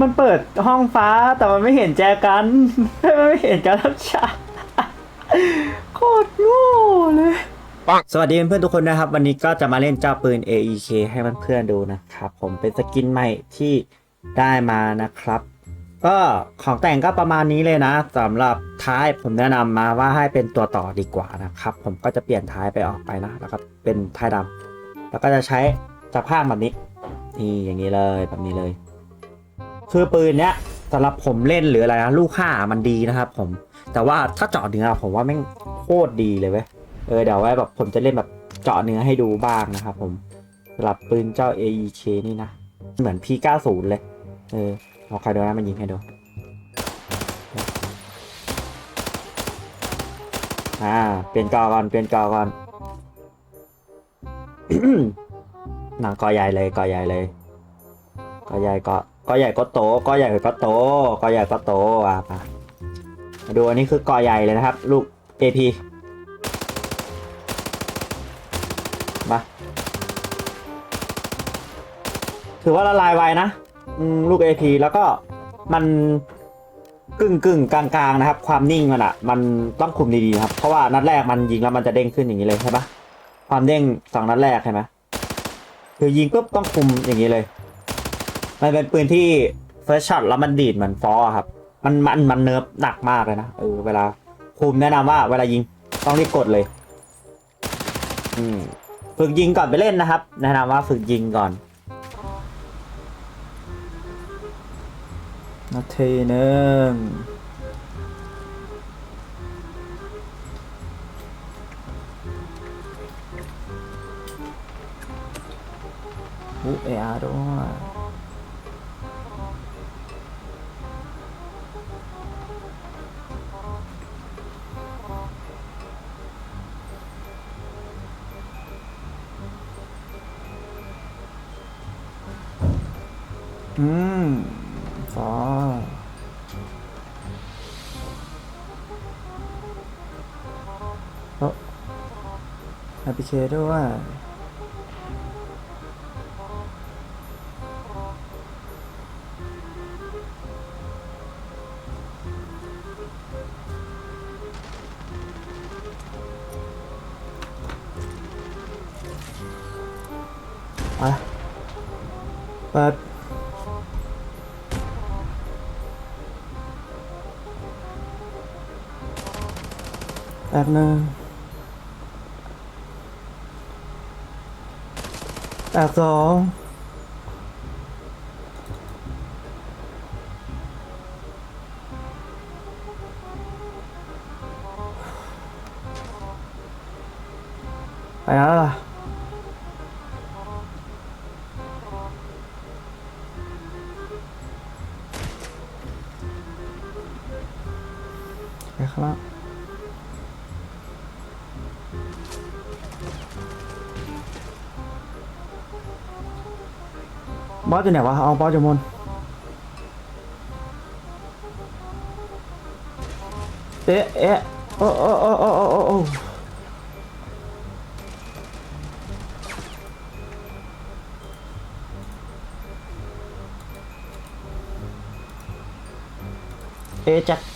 มันเปิดห้องฟ้าแต่มันไม่เห็นแจกัน มันไม่เห็นการรับชาโคตรโง่เลยสวัสดีเพื่อนๆทุกคนนะครับ วันนี้ก็จะมาเล่นเจ้าปืน AEK ให้เพื่อนๆดูนะครับผมเป็นสกินใหม่ที่ได้มานะครับ ก็ของแต่งก็ประมาณนี้เลยนะสำหรับท้ายผมแนะนำมาว่าให้เป็นตัวต่อดีกว่านะครับ ผมก็จะเปลี่ยนท้ายไปออกไปนะ แล้วก็เป็นท้ายดำแล้วก็จะใช้ จะพากแบบนี้นี่อย่างนี้เลยแบบนี้เลย คือปืนเนี้ยสำหรับผมเล่นหรืออะไรนะลูกค่ามันดีนะครับ ผม แต่ว่าถ้าเจาะเนื้อผมว่าแม่งโคตรดีเลยเว้ยเออเดี๋ยวไว้แบบผมจะเล่นแบบเจาะเนื้อให้ดูบ้างนะครับ ผมสำหรับปืนเจ้า AEK นี่นะเหมือน P90 เลยเออเอาใครดูนะมันยิงให้ดูอ่าเปลี่ยนกอก่อนเปลี่ยนกอก่อน หนังกอใหญ่เลยกอใหญ่เลยกอใหญ่ก็กอใหญ่ก็โตกอใหญ่ก็โตกอใหญ่ก็โตอะมามาดูอันนี้คือกอใหญ่เลยนะครับ ลูก AP มาถือว่าละลายไวนะลูก AP แล้วก็มันกึ่งกึ่งกลางๆนะครับ ความนิ่งมันอะมันต้องคุมดีๆครับ เพราะว่านัดแรกมันยิงแล้วมันจะเด้งขึ้นอย่างนี้เลยใช่ปะความเด้งสองนัดแรกใช่ไหม คือยิงปุ๊บต้องคุมอย่างนี้เลย มันเป็นปืนที่ first shot แล้วมันดีดเหมือนฟอครับ มันมันมันเนิร์ฟหนักมากเลยนะเออเวลาคุมแนะนำว่าเวลายิงต้องรีบกดเลย อืมฝึกยิงก่อนไปเล่นนะครับ แนะนำว่าฝึกยิงก่อนนาทีหนึ่ง อู้เออาร์ด้วยอืมฟอโอ้แอปพลิเคด้วย แป๊บนึงแป๊บสองไปแล้วล่ะไปข้าง บอสอยู่ไหนวะ เอาบอสอยู่มนเอ๊ะเอ๊ะโอ้โอ้โอ้โอ้โอ้โอ้เอ๊ะจัด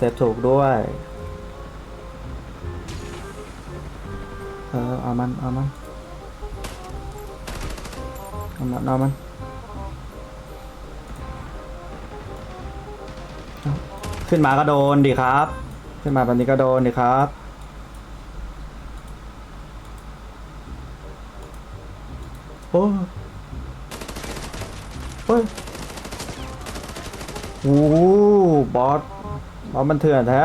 เซฟถูกด้วย เออเอามันเอามันเอามันเอามันขึ้นมาก็โดนดิครับ ขึ้นมาแบบนี้ก็โดนดิครับโอ้โอ้ยโอ้บอส พราะมันเถื่อนแท้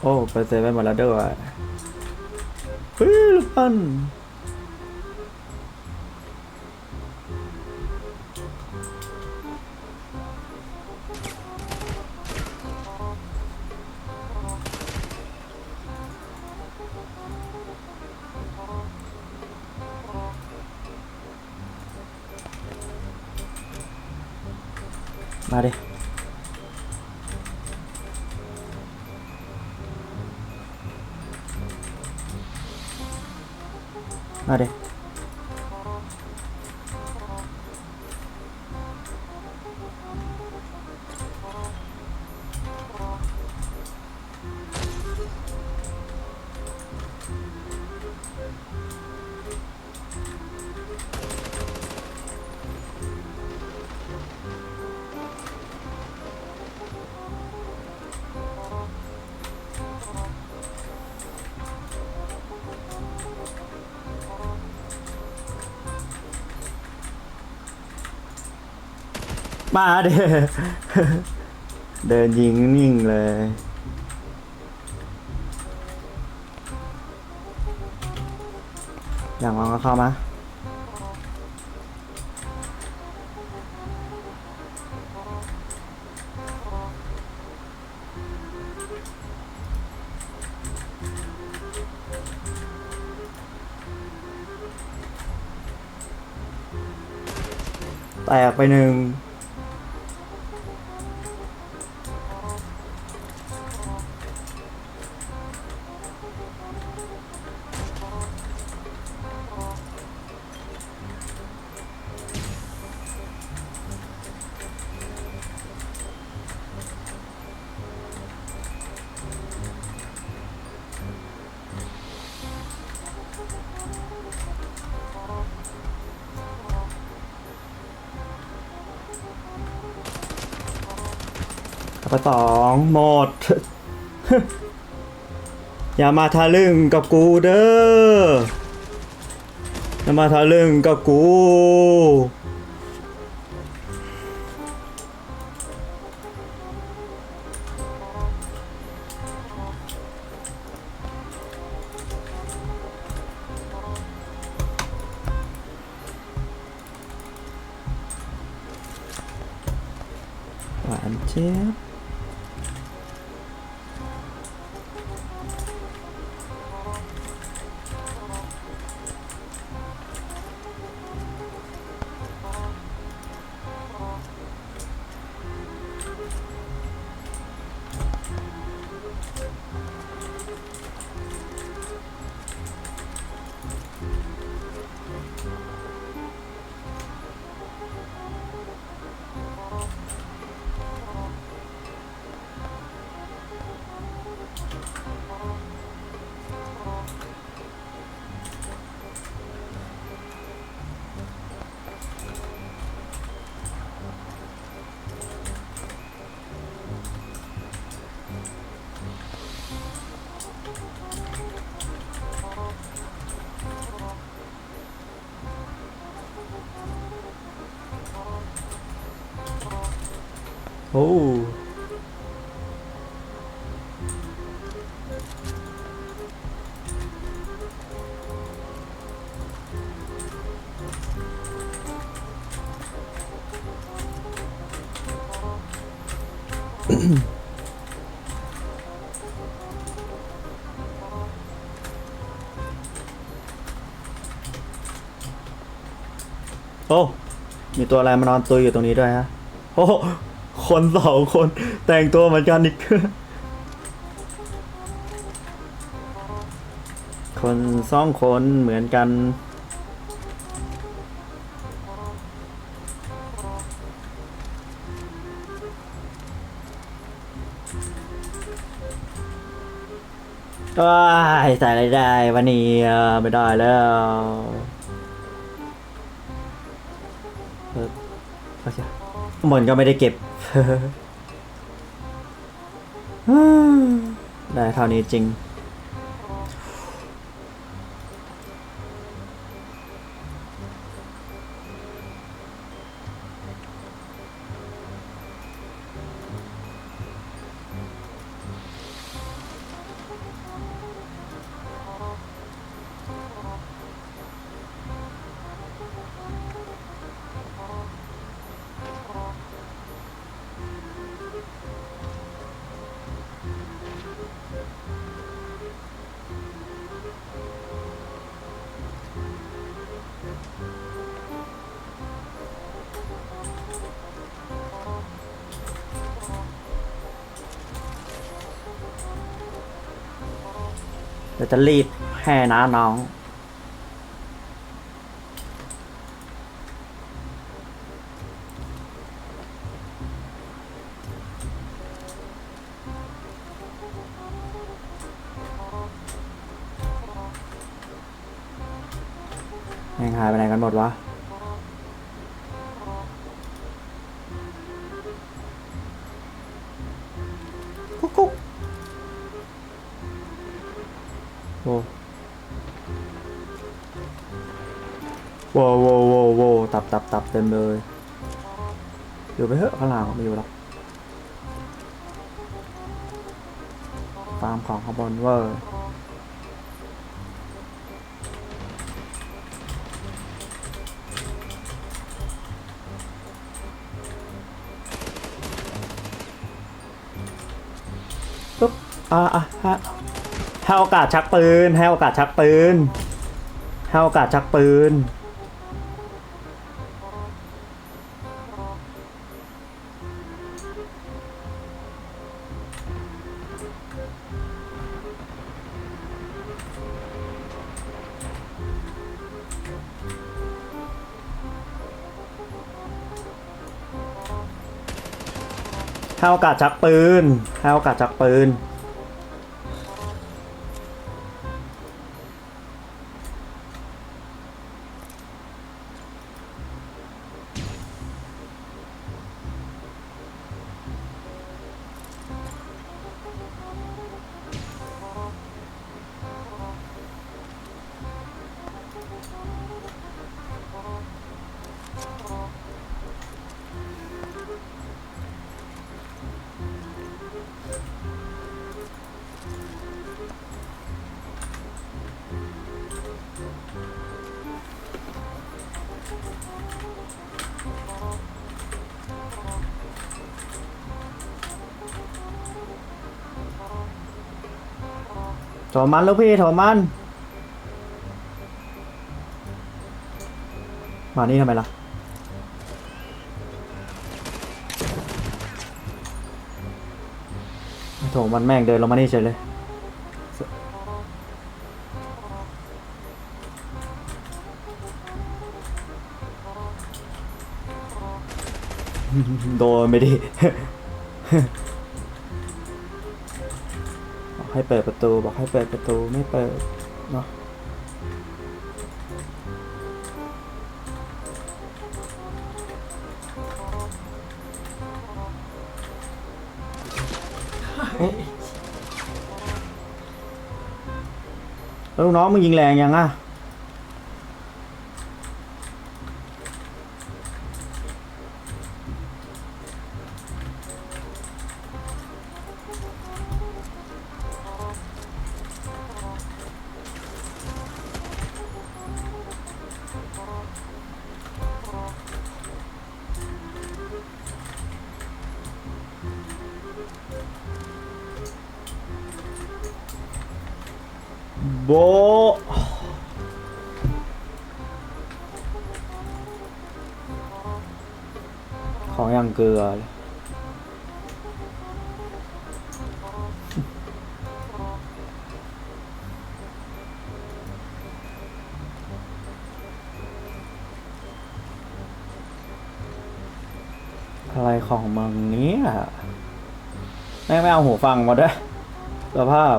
โอ้ไปเซฟไปหมดแล้วด้วยเฮ้ยลูกปั้น มาดิมาดิ มาเด้เดินยิงนิ่งเลย อย่างวางก็เข้ามาแตกไปหนึ่ง กระสองหมด อย่ามาทะลึ่งกับกูเด้ออย่ามาทะลึ่งกับกู อ้โอ้ มีตัวอะไรมานอนตุยอยู่ตรงนี้ด้วยฮะ โอ้ คนสองคนแต่งตัวเหมือนกันอีก คนสองคนเหมือนกัน ว้ายใส่อะไรได้วันนี้ไม่ได้แล้วเออโอเคห มนก็ไม่ได้เก็บ ได้เท่านี้จริง เดี๋ยวจะรีบให้นะน้อง แม่งหายไปไหนกันหมดวะ โว้โว้โว้โว้ตับตับตับเต็มเลยอยู่ไปเถอะข้างหลังไม่อยู่หรอกฟามของข้างบนเวอร์ปุ๊บอ่าอะฮะให้โอกาสชักปืนให้โอกาสชักปืนให้โอกาสชักปืน ให้โอกาสชักปืนให้โอกาสชักปืน โถมันแลูกพี่โถมัน มานี่ทำไมล่ะ โถมันแม่งเดินลงมานี่เฉยเลย โดนไม่ดี ให้เปิดประตู บอกให้เปิดประตูไม่เปิดเนาะแล้วลูกน้องมึงยิงแรงยังอะ โบะของอย่างเกลืออะไรของมึงเนี้แม่ไม่เอาหูฟังมาด้วยสภาพ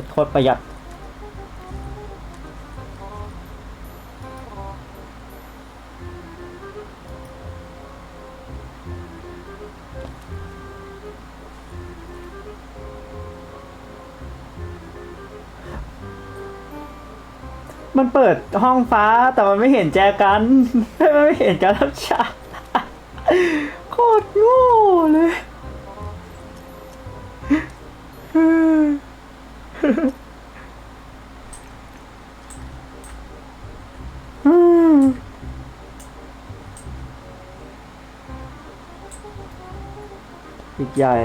เซ็ตโคตรประหยัด มันเปิดห้องฟ้าแต่มันไม่เห็นแจกัน มันไม่เห็นการรับชาโคตรโง่เลยอื มอีกใหญ่